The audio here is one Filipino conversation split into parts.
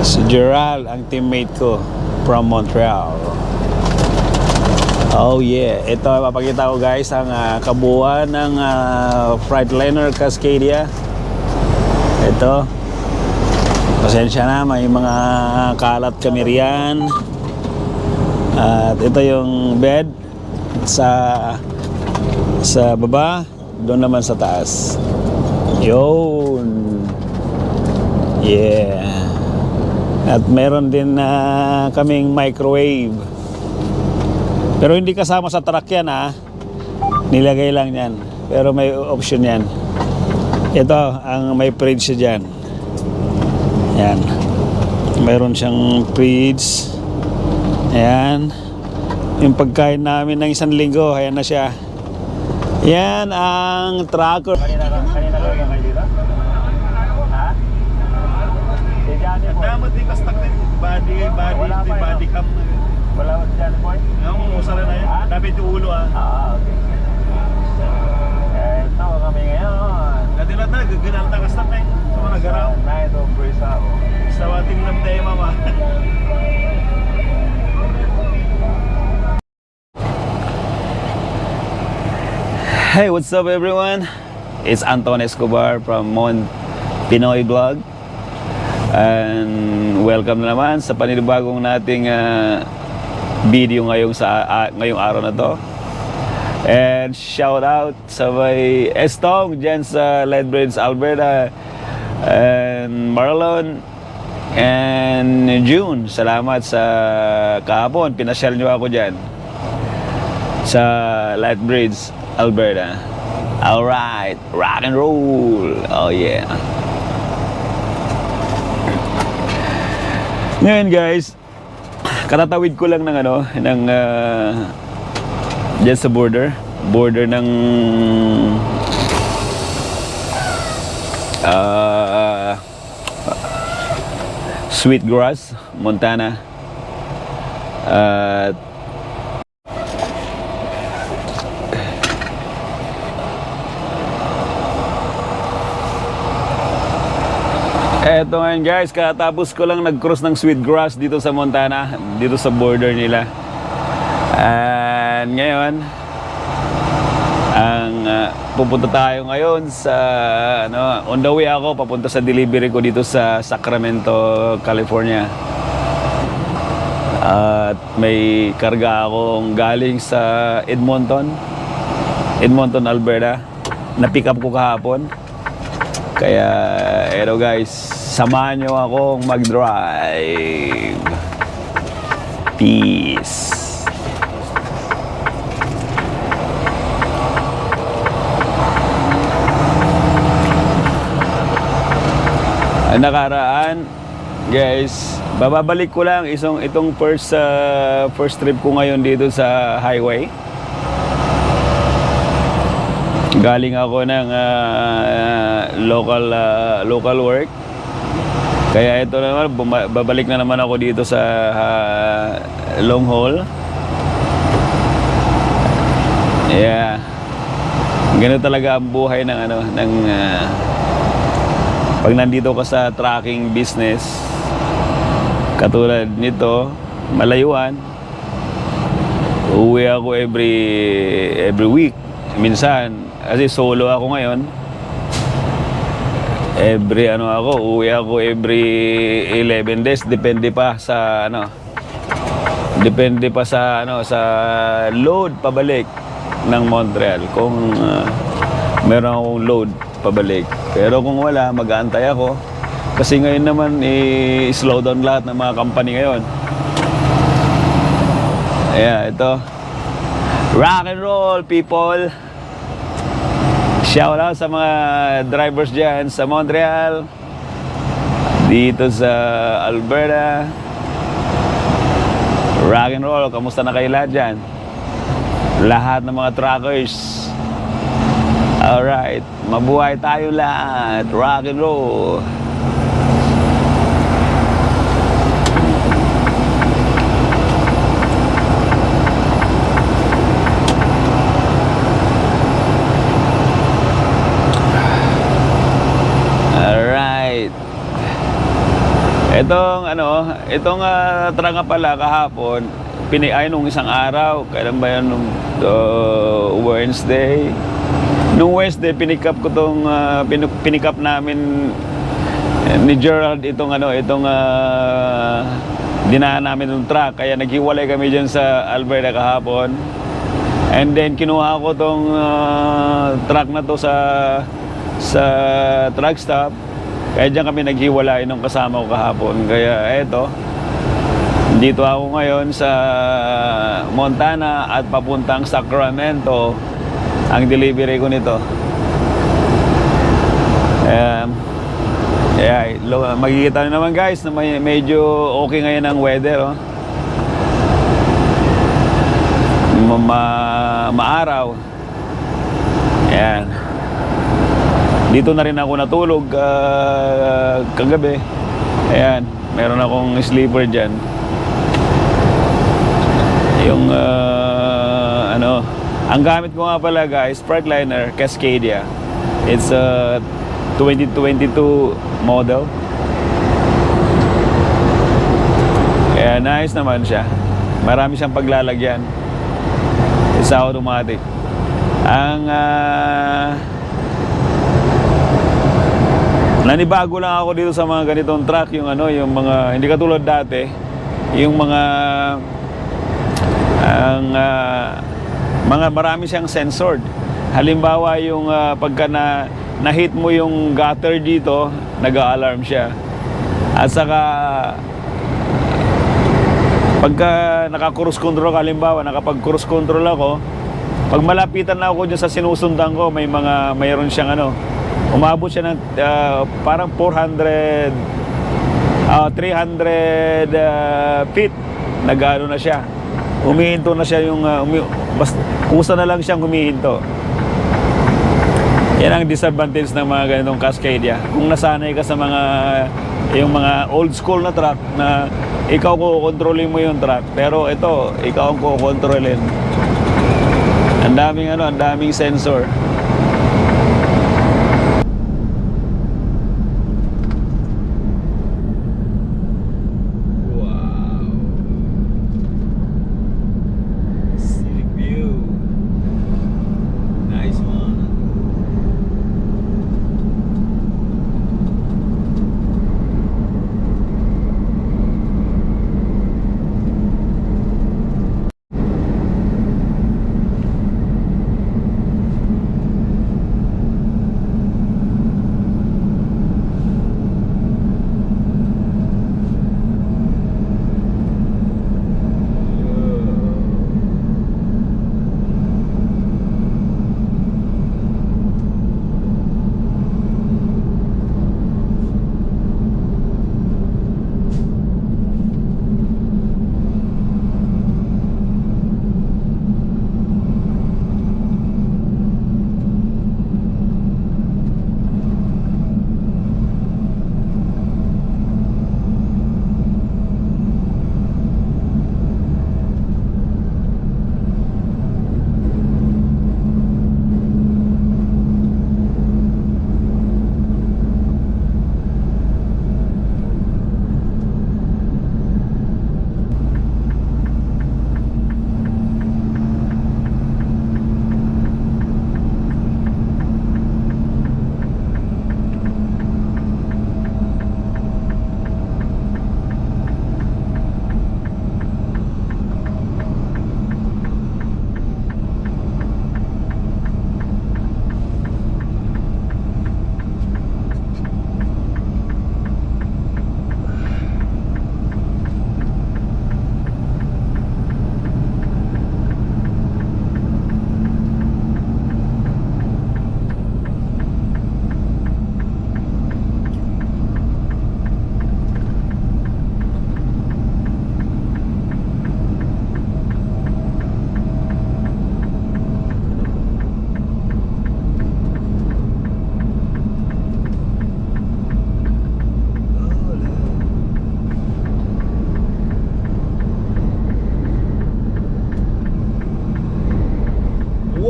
Si Gerald, ang teammate ko from Montreal. Oh yeah, ito papakita ko guys ang ah, kabuuan ng uh, Freightliner Cascadia. Ito. Pasensya na, may mga kalat kami riyan. At ito yung bed sa sa baba, doon naman sa taas. Yun. Yeah. At meron din na kaming microwave. Pero hindi kasama sa truck yan ha. Nilagay lang yan. Pero may option yan. Ito, ang may fridge dyan. Yan. Mayroon siyang fridge. Ayan. Yung pagkain namin ng isang linggo, ayan na siya. Yan ang tracker. Kanina, kanina lang yung kayo dito? Ha? Si Boy. Damat di kastak din. Body, body, Wala pa yun. body cam. Wala si Johnny Boy? Ang usara na yun. Ha? Dapat yung ulo ah. Ah, okay. Ito kami ngayon. Dati lang na, gaganal na kastak na eh. Sa mga nagaraw. Na ito, Brisa ako. Sa wating namday mama. Hey, what's up everyone? It's Anton Escobar from Mon Pinoy Vlog. And welcome na naman sa panibagong nating ah, video ngayong sa ah, ngayong araw na to. And shout out sa may Estong dyan sa Leadbridge, Alberta. And Marlon and June. Salamat sa kahapon. Pinasyal nyo ako dyan sa Lethbridge, Alberta. Alright, rock and roll. Oh yeah. Ngayon guys, katatawid ko lang ng ano, ng uh, dyan sa border. Border ng uh, Sweetgrass, Montana. At Eto ngayon guys, katapos ko lang nag-cross ng Sweetgrass dito sa Montana, dito sa border nila. And ngayon, ang ah, pupunta tayo ngayon sa ano, on the way ako papunta sa delivery ko dito sa Sacramento, California. At may karga akong galing sa Edmonton, Edmonton, Alberta. Na-pick up ko kahapon. Kaya, eto guys, samahan nyo akong mag-drive. Peace. Ang nakaraan, guys, bababalik ko lang isang itong first uh, first trip ko ngayon dito sa highway. Galing ako ng ah, local ah, local work. Kaya ito naman babalik na naman ako dito sa ah, long haul. Yeah. Ganun talaga ang buhay ng ano ng ah, pag nandito ka sa tracking business katulad nito malayuan uwi ako every every week minsan kasi solo ako ngayon every ano ako uwi ako every 11 days. Depende pa sa ano. Depende pa sa ano sa load pabalik ng Montreal. Kung ah, meron akong load pabalik. Pero kung wala mag-aantay ako. Kasi ngayon naman i-slow down lahat ng mga company ngayon. Ayan, ito. Rock and roll people shout out sa mga drivers dyan sa Montreal dito sa Alberta. Rock and roll kamusta na kayo lahat dyan? Lahat ng mga truckers alright mabuhay tayo lahat. Rock and roll Itong ano, itong uh, tranga pala kahapon, pini ay nung isang araw, kailan ba yan nung uh, Wednesday? Nung Wednesday, pinick up ko tong uh, up namin eh, ni Gerald itong ano, itong uh, dinaan namin ng truck. Kaya naghiwalay kami diyan sa Alberta kahapon. And then kinuha ko tong uh, truck na to sa sa truck stop. Kaya diyan kami naghiwalay nung kasama ko kahapon. Kaya eto, dito ako ngayon sa Montana at papuntang Sacramento ang delivery ko nito. Um, kaya lo, makikita nyo naman guys na medyo okay ngayon ang weather. Oh. Ma, ma- maaraw. Ayan. Dito na rin ako natulog ah, kagabi. Ayan, meron akong sleeper dyan. Yung ah, ano, ang gamit ko nga pala guys, Freightliner Cascadia. It's a 2022 model. Kaya nice naman siya. Marami siyang paglalagyan. It's automatic. Ang ah, Nanibago lang ako dito sa mga ganitong truck, yung ano, yung mga hindi katulad dati, yung mga ang ah, mga marami siyang censored. Halimbawa yung ah, pagka na na-hit mo yung gutter dito, nag-alarm siya. At saka pagka naka-cruise control halimbawa nakapag-cruise control ako, pag malapitan na ako dyan sa sinusundan ko, may mga mayroon siyang ano, umabot siya ng ah, parang 400 ah, 300 ah, feet. Nag-ano na siya. Humihinto na siya yung uh, umi, basta, na lang siyang humihinto. Yan ang disadvantage ng mga ganitong Cascadia. Kung nasanay ka sa mga yung mga old school na truck na ikaw kukontrolin mo yung truck pero ito ikaw ang kukontrolin. Ang daming ano ang daming sensor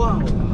哇哦